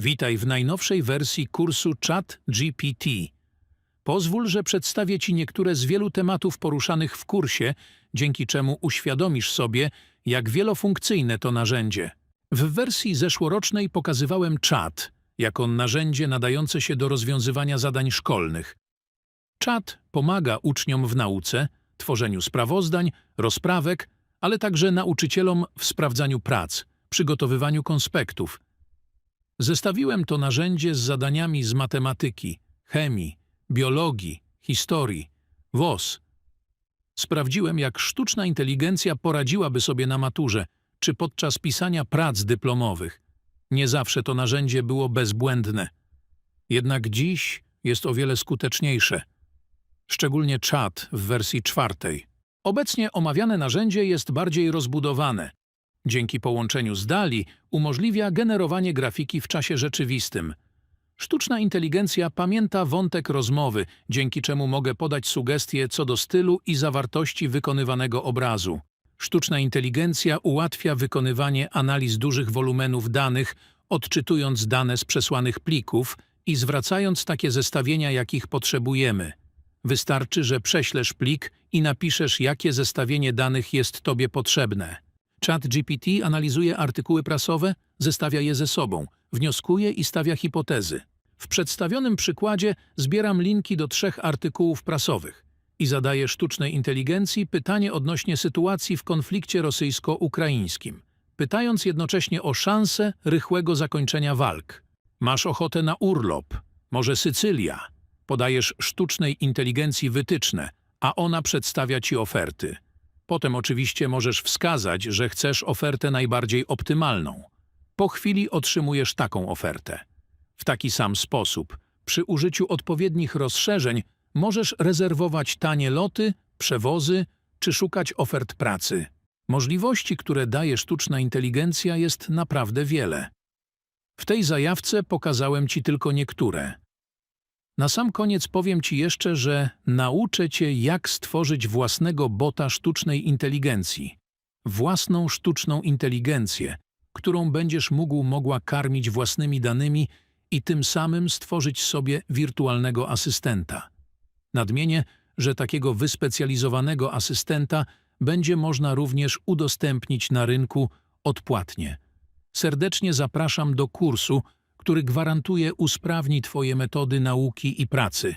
Witaj w najnowszej wersji kursu Chat GPT. Pozwól, że przedstawię Ci niektóre z wielu tematów poruszanych w kursie, dzięki czemu uświadomisz sobie, jak wielofunkcyjne to narzędzie. W wersji zeszłorocznej pokazywałem czat jako narzędzie nadające się do rozwiązywania zadań szkolnych. Czat pomaga uczniom w nauce, tworzeniu sprawozdań, rozprawek, ale także nauczycielom w sprawdzaniu prac, przygotowywaniu konspektów. Zestawiłem to narzędzie z zadaniami z matematyki, chemii, biologii, historii, WOS. Sprawdziłem, jak sztuczna inteligencja poradziłaby sobie na maturze czy podczas pisania prac dyplomowych. Nie zawsze to narzędzie było bezbłędne. Jednak dziś jest o wiele skuteczniejsze. Szczególnie czat w wersji czwartej. Obecnie omawiane narzędzie jest bardziej rozbudowane. Dzięki połączeniu z DALI umożliwia generowanie grafiki w czasie rzeczywistym. Sztuczna inteligencja pamięta wątek rozmowy, dzięki czemu mogę podać sugestie co do stylu i zawartości wykonywanego obrazu. Sztuczna inteligencja ułatwia wykonywanie analiz dużych wolumenów danych, odczytując dane z przesłanych plików i zwracając takie zestawienia, jakich potrzebujemy. Wystarczy, że prześlesz plik i napiszesz, jakie zestawienie danych jest Tobie potrzebne. Chat GPT analizuje artykuły prasowe, zestawia je ze sobą, wnioskuje i stawia hipotezy. W przedstawionym przykładzie zbieram linki do trzech artykułów prasowych i zadaję sztucznej inteligencji pytanie odnośnie sytuacji w konflikcie rosyjsko-ukraińskim, pytając jednocześnie o szansę rychłego zakończenia walk. Masz ochotę na urlop, może Sycylia. Podajesz sztucznej inteligencji wytyczne, a ona przedstawia ci oferty. Potem oczywiście możesz wskazać, że chcesz ofertę najbardziej optymalną. Po chwili otrzymujesz taką ofertę. W taki sam sposób, przy użyciu odpowiednich rozszerzeń, możesz rezerwować tanie loty, przewozy czy szukać ofert pracy. Możliwości, które daje sztuczna inteligencja, jest naprawdę wiele. W tej zajawce pokazałem Ci tylko niektóre. Na sam koniec powiem Ci jeszcze, że nauczę Cię, jak stworzyć własnego bota sztucznej inteligencji. Własną sztuczną inteligencję, którą będziesz mógł mogła karmić własnymi danymi i tym samym stworzyć sobie wirtualnego asystenta. Nadmienię, że takiego wyspecjalizowanego asystenta będzie można również udostępnić na rynku odpłatnie. Serdecznie zapraszam do kursu, który gwarantuje usprawni Twoje metody nauki i pracy.